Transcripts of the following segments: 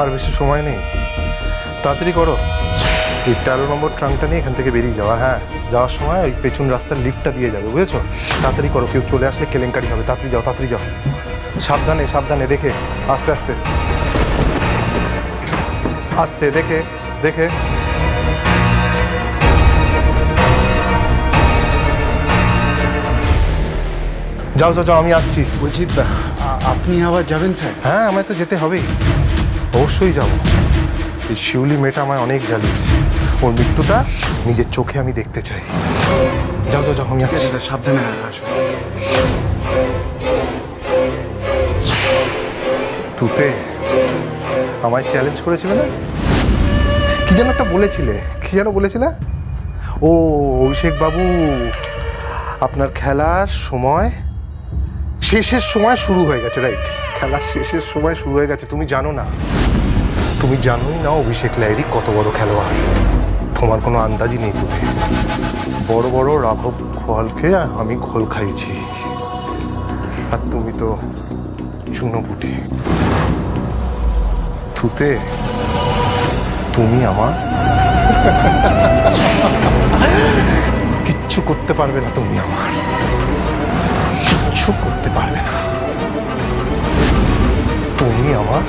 আর বেশি সময় নেই। তাড়াতাড়ি করো। এই তেরো নম্বর ট্রাঙ্কটা নিয়ে এখান থেকে বেরিয়ে যাওয়া হ্যাঁ যাওয়ার সময় ওই পেছন রাস্তার লিফটটা দিয়ে যাবে বুঝেছ? তাড়াতাড়ি করো কেউ চলে আসলে কেলেঙ্কারি হবে। তাড়াতাড়ি যাও তাড়াতাড়ি যাও। সাবধানে সাবধানে দেখে আস্তে আস্তে। আস্তে দেখে দেখে। যাও যাও যাও আমি আসছি। বলছি আপনি আবার যাবেন স্যার? হ্যাঁ আমায় তো যেতে হবেই। অবশ্যই যাব। এই শিউলি মেয়েটা আমায় অনেক জ্বালিয়েছে। ওর মৃত্যুটা নিজের চোখে আমি দেখতে চাই। যাও যাও যাও আমি আসছি। সাবধানে আসবেন তুতে আমায় চ্যালেঞ্জ করেছিলে না? কি যেন একটা বলেছিলে কি যেন বলেছিলে? ও অভিষেক বাবু আপনার খেলার সময় শেষের সময় শুরু হয়ে গেছে রাইট খেলার শেষের সময় শুরু হয়ে গেছে তুমি জানো না। তুমি জানোই না অভিষেক লাইরি কত বড় খেলোয়াড়। তোমার কোনো আন্দাজই নেই তুতে বড় বড় রাঘব খোয়ালকে আমি খোল খাইছি আর তুমি তো চুনো চুনোপুটি থুতে তুমি আমার। কিচ্ছু করতে পারবে না তুমি আমার। কিচ্ছু করতে পারবে না। তুমি আমার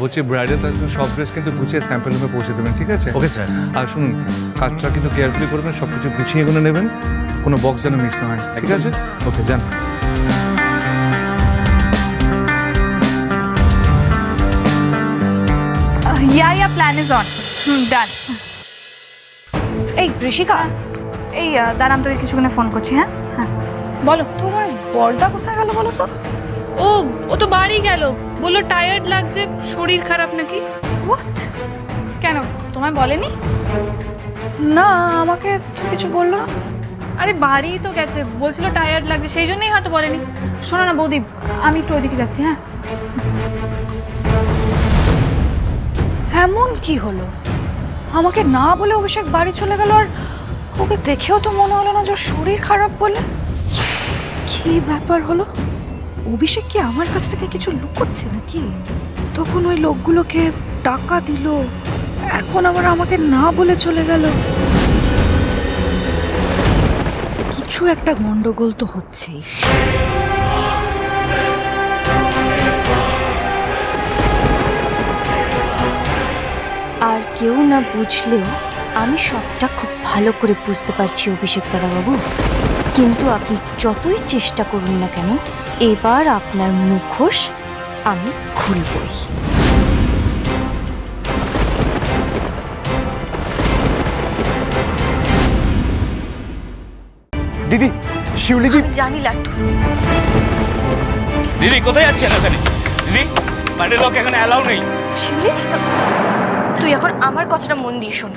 বলছি ব্রাইডের তার জন্য সব ড্রেস কিন্তু গুছিয়ে স্যাম্পল রুমে পৌঁছে দেবেন ঠিক আছে? Okay sir. আর শুনুন কাজটা কিন্তু কেয়ারফুলি করবেন সব কিছু গুছিয়ে এগুলো নেবেন কোনো বক্স যেন মিস না হয় ঠিক আছে? ওকে যান। Yeah yeah plan is on hmm done এই ঋষিকা। এই আহ, দাঁড়ান তোকে কিছুক্ষণে ফোন করছি হ্যাঁ? হ্যাঁ। বলো তোমার বর্দা কোথায় গেল বলো তো? ও ও তো বাড়ি গেল। বলল টায়ার্ড লাগছে শরীর খারাপ নাকি? হোয়াট কেন? তোমায় বলেনি? না আমাকে তো কিছু বলল না। আরে বাড়ি তো গেছে। বলছিল টায়ার্ড লাগছে সেই জন্যই হয়তো বলেনি। শোনো না বৌদি আমি একটু ওইদিকে যাচ্ছি হ্যাঁ? এমন কি হলো? আমাকে না বলে অভিষেক বাড়ি চলে গেল আর ওকে দেখেও তো মনে হলো না যে শরীর খারাপ বলে। কি ব্যাপার হলো? অভিষেক কি আমার কাছ থেকে কিছু লুকোচ্ছে নাকি? তখন ওই লোকগুলোকে টাকা দিল। এখন আবার আমাকে না বলে চলে গেল। কিছু একটা গন্ডগোল তো হচ্ছেই। আর কেউ না বুঝলেও আমি সবটা খুব ভালো করে বুঝতে পারছি অভিষেক দাদাবাবু। কিন্তু আপনি যতই চেষ্টা করুন না কেন এবার আপনার মুখোশ আমি খুলবই। দিদি শিউলি দি আমি জানি লাট্টু দিদি কোথায় যাচ্ছেন এখানে? দিদি বাড়ির লোক এখানে অ্যালাউ নেই। শিউলি তুই এখন আমার কথাটা মন দিয়ে শোন।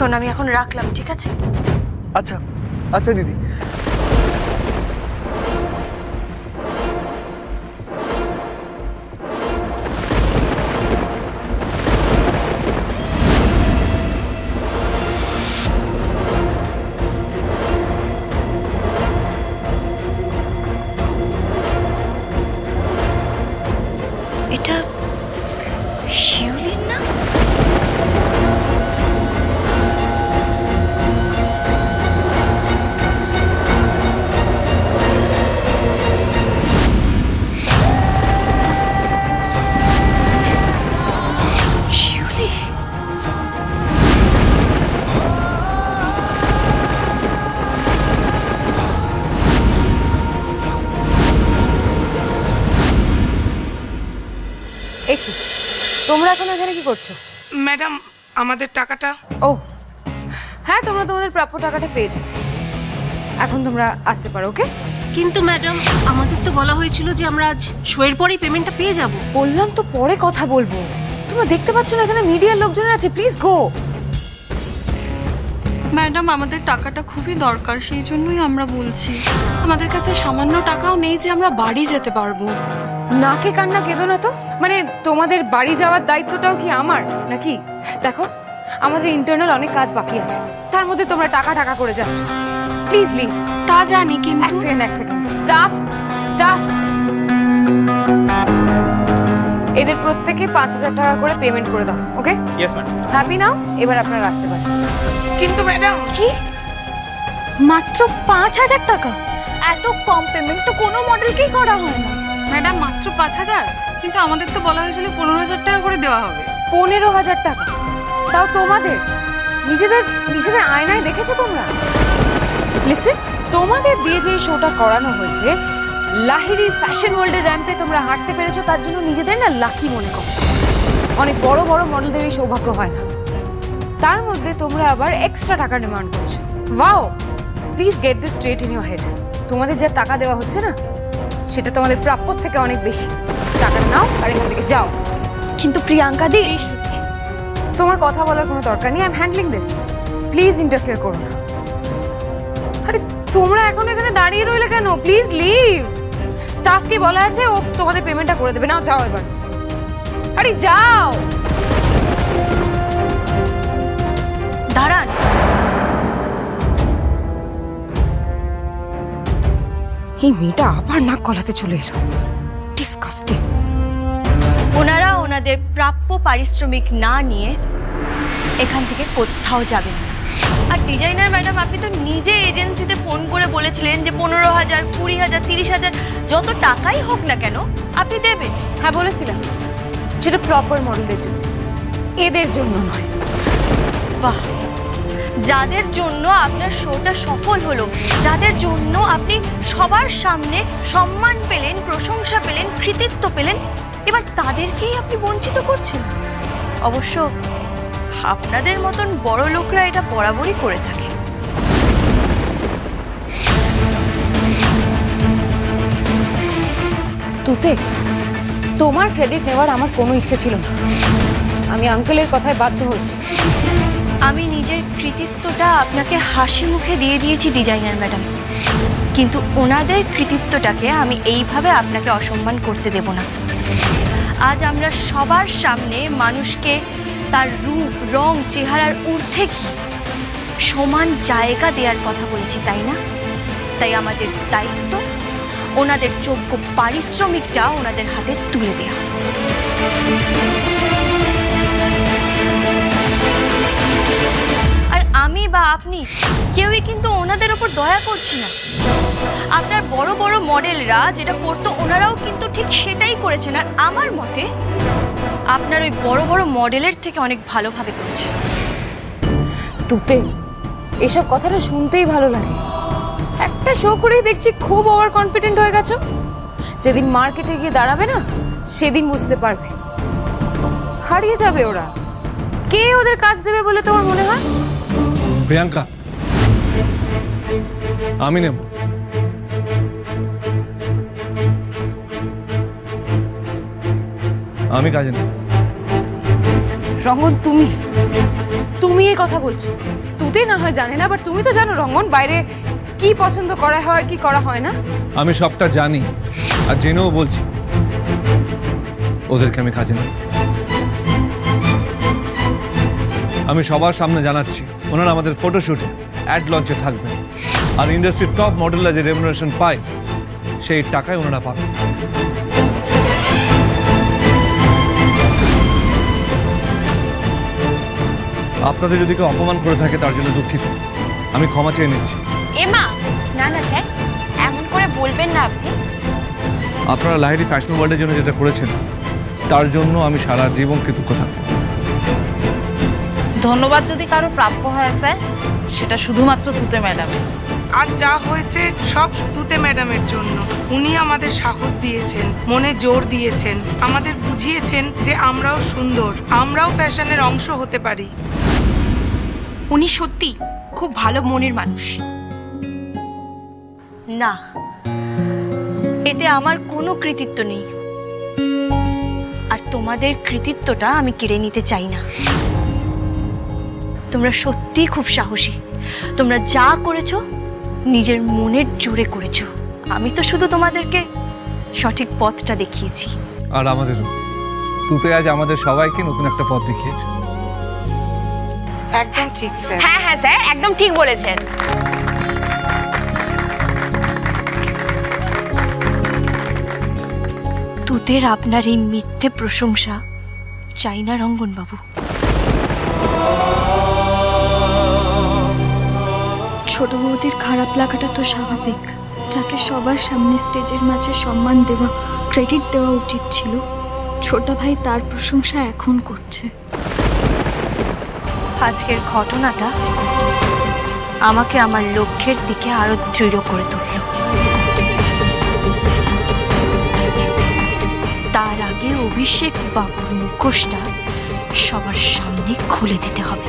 শোন আমি এখন রাখলাম ঠিক আছে? আচ্ছা আচ্ছা দিদি। এখন কি করছ? ম্যাডাম আমাদের টাকাটা ও হ্যাঁ তোমরা তোমাদের প্রাপ্য টাকাটা পেয়ে যাবে। এখন তোমরা আসতে পারো ওকে? কিন্তু ম্যাডাম আমাদের তো বলা হয়েছিল যে আমরা আজ শোয়ের পরেই পেমেন্টটা পেয়ে যাব। বললাম তো পরে কথা বলব। তোমরা দেখতে পাচ্ছ না এখানে মিডিয়ার লোকজন আছে প্লিজ গো। ম্যাডাম আমাদের টাকাটা খুবই দরকার সেই জন্যই আমরা বলছি। আমাদের কাছে সামান্য টাকাও নেই যে আমরা বাড়ি যেতে পারব। নাকে কান্না কেঁদো না তো? মানে তোমাদের বাড়ি যাওয়ার দায়িত্বটাও কি আমার নাকি? দেখো আমাদের ইন্টারনাল অনেক কাজ বাকি আছে। তার মধ্যে তোমরা টাকা টাকা করে যাচ্ছ। প্লিজ লিভ তা জানি এক কিন্তু সেকেন্ড এক সেকেন্ড স্টাফ স্টাফ এদের প্রত্যেকে পাঁচ হাজার টাকা করে পেমেন্ট করে দাও okay yes madam happy now এবার আপনারা আসতে পারেন। কিন্তু ম্যাডাম কি? মাত্র পাঁচ হাজার টাকা? এত কম পেমেন্ট তো কোনো মডেলকেই করা হয় না। ম্যাডাম মাত্র পাঁচ হাজার? কিন্তু আমাদের তো বলা হয়েছিল পনেরো হাজার টাকা করে দেওয়া হবে। পনেরো হাজার টাকা? তাও তোমাদের? নিজেদের নিজেদের আয়নায় দেখেছ তোমরা? লিসেন তোমাদের দিয়ে যে শোটা করানো হয়েছে লাহিরি ফ্যাশন ওয়ার্ল্ডের র্যাম্পে তোমরা হাঁটতে পেরেছ তার জন্য নিজেদের না লাকি মনে করো। অনেক বড় বড় মডেলদের এই সৌভাগ্য হয় না। তার মধ্যে তোমরা আবার এক্সট্রা টাকা ডিমান্ড করছ। Wow please get this straight in your head তোমাদের যা টাকা দেওয়া হচ্ছে না সেটা তোমাদের প্রাপ্যর থেকে অনেক বেশি। টাকা নাও আর এখান থেকে যাও। কিন্তু প্রিয়াঙ্কা দি তোমার কথা বলার কোনো দরকার নেই I am handling this please interfere করো না। আরে তোমরা এখন এখানে দাঁড়িয়ে রইলে কেন? প্লিজ লিভ স্টাফকে বলা আছে, ও তোমাদের পেমেন্টটা করে দেবে। নাও, যাও এবার। আরে, যাও! দাঁড়ান। এই মেয়েটা আবার নাক গলাতে চলে এলো। ডিসকাস্টিং ওনারা ওনাদের প্রাপ্য পারিশ্রমিক না নিয়ে এখান থেকে কোথাও যাবেন না। ডিজাইনার ম্যাডাম আপনি তো নিজে এজেন্সিতে ফোন করে বলেছিলেন যে পনেরো হাজার কুড়ি হাজার তিরিশ হাজার যত টাকাই হোক না কেন আপনি দেবেন। হ্যাঁ বলেছিলাম। সেটা প্রপার মডেলের জন্য। এদের জন্য নয়। বাহ! যাদের জন্য আপনার শোটা সফল হলো যাদের জন্য আপনি সবার সামনে সম্মান পেলেন প্রশংসা পেলেন কৃতিত্ব পেলেন এবার তাদেরকেই আপনি বঞ্চিত করছেন। অবশ্য আপনাদের মতন বড় লোকরা এটা বরাবরই করে থাকে। তুতে তোমার ক্রেডিট নেওয়ার আমার কোনো ইচ্ছে ছিল না। আমি আঙ্কেলের কথায় বাধ্য হচ্ছি আমি নিজের কৃতিত্বটা আপনাকে হাসি মুখে দিয়ে দিয়েছি ডিজাইনার ম্যাডাম। কিন্তু ওনাদের কৃতিত্বটাকে আমি এইভাবে আপনাকে অসম্মান করতে দেব না। আজ আমরা সবার সামনে মানুষকে তার রূপ, রং, চেহারার ঊর্ধ্বে কি? সমান জায়গা দেওয়ার কথা বলেছি, তাই না? তাই আমাদের দায়িত্ব, ওনাদের যোগ্য পারিশ্রমিকটা ওনাদের হাতে তুলে দেওয়া আমি বা আপনি কেউই কিন্তু ওনাদের ওপর দয়া করছি না। আপনার বড় বড় মডেলরা যেটা করতো, ওনারাও কিন্তু ঠিক সেটাই করেছেন। আর আমার মতে, আপনার ওই বড় বড় মডেলের থেকে অনেক ভালোভাবে করেছে। তুতে, এসব কথাটা শুনতেই ভালো লাগে। একটা শো করেই দেখছি খুব ওভার কনফিডেন্ট হয়ে গেছো। যেদিন মার্কেটে গিয়ে দাঁড়াবে না, সেদিন বুঝতে পারবে। হারিয়ে যাবে ওরা। কে ওদের কাজ দেবে বলে তোমার মনে হয়? প্রিয়াঙ্কা আমি নেব। আমি কাজে নেব। রঙ্গন তুমি তুমি এই কথা বলছো। তুতে না হয় জানে না বাট তুমি তো জানো রঙ্গন বাইরে কি পছন্দ করা হয় আর কি করা হয় না। আমি সবটা জানি আর জেনেও বলছি। ওদেরকে আমি কাজে নেব। আমি সবার সামনে জানাচ্ছি। ওনারা আমাদের ফটোশুটে অ্যাড লঞ্চে থাকবেন আর ইন্ডাস্ট্রির টপ মডেলরা যে রেমুনারেশন পায় সেই টাকায় ওনারা পাবেন আপনাদের যদি কেউ অপমান করে থাকে তার জন্য দুঃখিত। আমি ক্ষমা চেয়ে নিচ্ছি। এমা না না স্যার এমন করে বলবেন না আপনি। আপনারা লাহিরি ফ্যাশন ওয়ার্ল্ডের জন্য যেটা করেছেন তার জন্য আমি সারা জীবন কৃতজ্ঞ থাকব। ধন্যবাদ যদি কারও প্রাপ্য হয় স্যার সেটা শুধুমাত্র তুতে ম্যাডাম আজ যা হয়েছে সব তুতে ম্যাডামের জন্য। উনি আমাদের সাহস দিয়েছেন মনে জোর দিয়েছেন আমাদের বুঝিয়েছেন যে আমরাও সুন্দর আমরাও ফ্যাশনের অংশ হতে পারি। উনি সত্যি খুব ভালো মনের মানুষ। না এতে আমার কোনো কৃতিত্ব নেই। আর তোমাদের কৃতিত্বটা আমি কেড়ে নিতে চাই না। তোমরা সত্যিই খুব সাহসী। তোমরা যা করেছ নিজের মনের জোরে করেছ। আমি তো শুধু তোমাদেরকে সঠিক পথটা দেখিয়েছি। আর আমাদেরও। তুতে আজ আমাদের সবাইকে নতুন একটা পথ দেখিয়েছে। একদম ঠিক স্যার। হ্যাঁ হ্যাঁ স্যার একদম ঠিক বলেছেন। তোদের আপনার এই মিথ্যে প্রশংসা চাই না রঙ্গনবাবু ছোট বৌদির খারাপ লাগাটা তো স্বাভাবিক। যাকে সবার সামনে স্টেজের মাঝে সম্মান দেওয়া ক্রেডিট দেওয়া উচিত ছিল ছোটদা ভাই তার প্রশংসা এখন করছে। আজকের ঘটনাটা আমাকে আমার লক্ষ্যের দিকে আরও দৃঢ় করে তুলল। তার আগে অভিষেক বাবুর মুখোশটা সবার সামনে খুলে দিতে হবে।